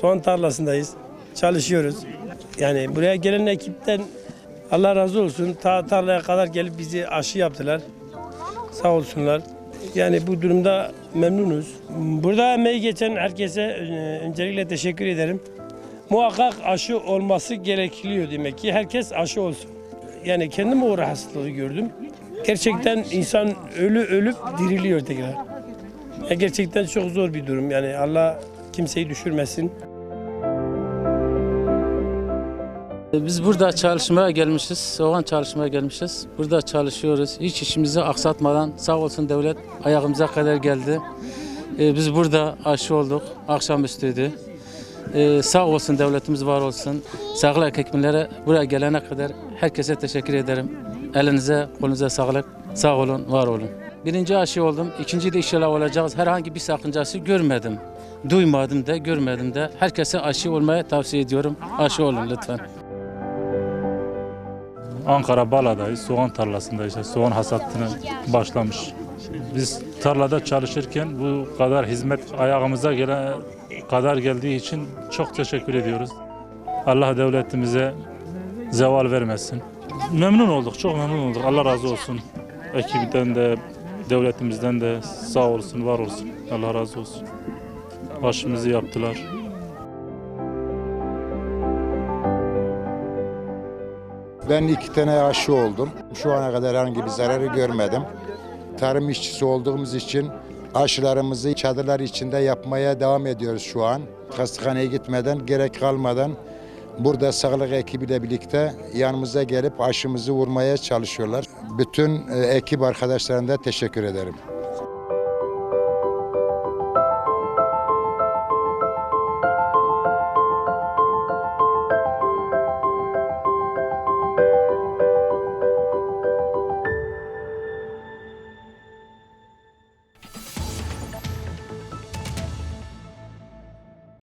Soğan tarlasındayız. Çalışıyoruz. Yani buraya gelen ekipten Allah razı olsun. Ta tarlaya kadar gelip bizi aşı yaptılar. Sağ olsunlar. Yani bu durumda memnunuz. Burada emeği geçen herkese e, öncelikle teşekkür ederim. Muhakkak aşı olması gerekiyor demek ki. Herkes aşı olsun. Yani kendim o rahatsızlığı gördüm. Gerçekten insan ölü ölüp diriliyor tekrar. Ya gerçekten çok zor bir durum. Yani Allah kimseyi düşürmesin. Biz burada çalışmaya gelmişiz. Soğan çalışmaya gelmişiz. Burada çalışıyoruz. Hiç işimizi aksatmadan sağ olsun devlet ayağımıza kadar geldi. Ee, biz burada aşı olduk. Akşamüstüydü. Ee, sağ olsun devletimiz var olsun. Sağlık hekimlere buraya gelene kadar herkese teşekkür ederim. Elinize kolunuza sağlık. Sağ olun, var olun. Birinci aşı oldum. İkinci de inşallah olacağız. Herhangi bir sakıncası görmedim. Duymadım da görmedim de. Herkese aşı olmaya tavsiye ediyorum. Aşı olun lütfen. Ankara Bala'dayız, soğan tarlasındayız. İşte soğan hasatını başlamış. Biz tarlada çalışırken bu kadar hizmet ayağımıza gelen kadar geldiği için çok teşekkür ediyoruz. Allah devletimize zeval vermesin. Memnun olduk, çok memnun olduk. Allah razı olsun. Ekibden de, devletimizden de sağ olsun, var olsun. Allah razı olsun. Başımızı yaptılar. Ben iki tane aşı oldum. Şu ana kadar herhangi bir zararı görmedim. Tarım işçisi olduğumuz için aşılarımızı çadırlar içinde yapmaya devam ediyoruz şu an. Hastaneye gitmeden, gerek kalmadan burada sağlık ekibiyle birlikte yanımıza gelip aşımızı vurmaya çalışıyorlar. Bütün e, ekip arkadaşlarına da teşekkür ederim.